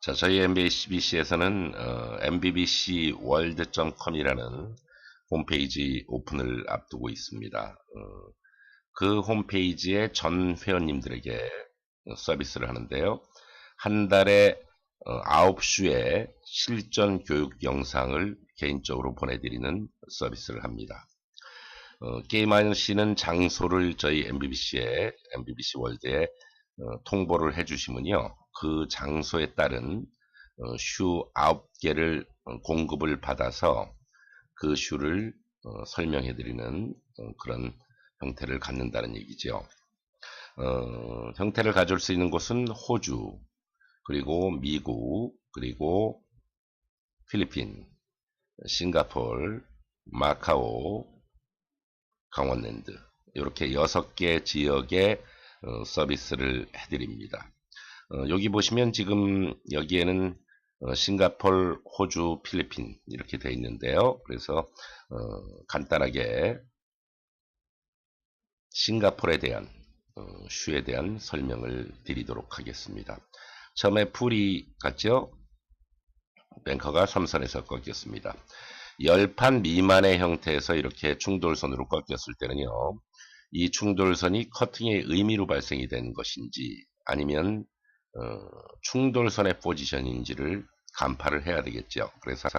자, 저희 MBC에서는 어, mbbcworld.com이라는 홈페이지 오픈을 앞두고 있습니다. 어, 그 홈페이지에 전 회원님들에게 서비스를 하는데요. 한 달에 어, 9수의 실전 교육 영상을 개인적으로 보내드리는 서비스를 합니다. 어, 게임하는 씨는 장소를 저희 MBBC에, MBBC 월드에 어, 통보를 해주시면요. 그 장소에 따른 어, 슈 9개를 어, 공급을 받아서 그 슈를 어, 설명해 드리는 어, 그런 형태를 갖는다는 얘기죠. 어, 형태를 가질 수 있는 곳은 호주, 그리고 미국, 그리고 필리핀, 싱가폴, 마카오, 강원랜드 이렇게 여섯 개 지역에 어, 서비스를 해드립니다. 어, 여기 보시면 지금 여기에는 어, 싱가폴, 호주, 필리핀 이렇게 되어 있는데요. 그래서 어, 간단하게 싱가폴에 대한 어, 슈에 대한 설명을 드리도록 하겠습니다. 처음에 풀이 같죠? 뱅커가 삼선에서 꺾였습니다. 열판 미만의 형태에서 이렇게 충돌선으로 꺾였을 때는요. 이 충돌선이 커팅의 의미로 발생이 된 것인지 아니면 어, 충돌선의 포지션인지를 간파를 해야 되겠죠. 그래서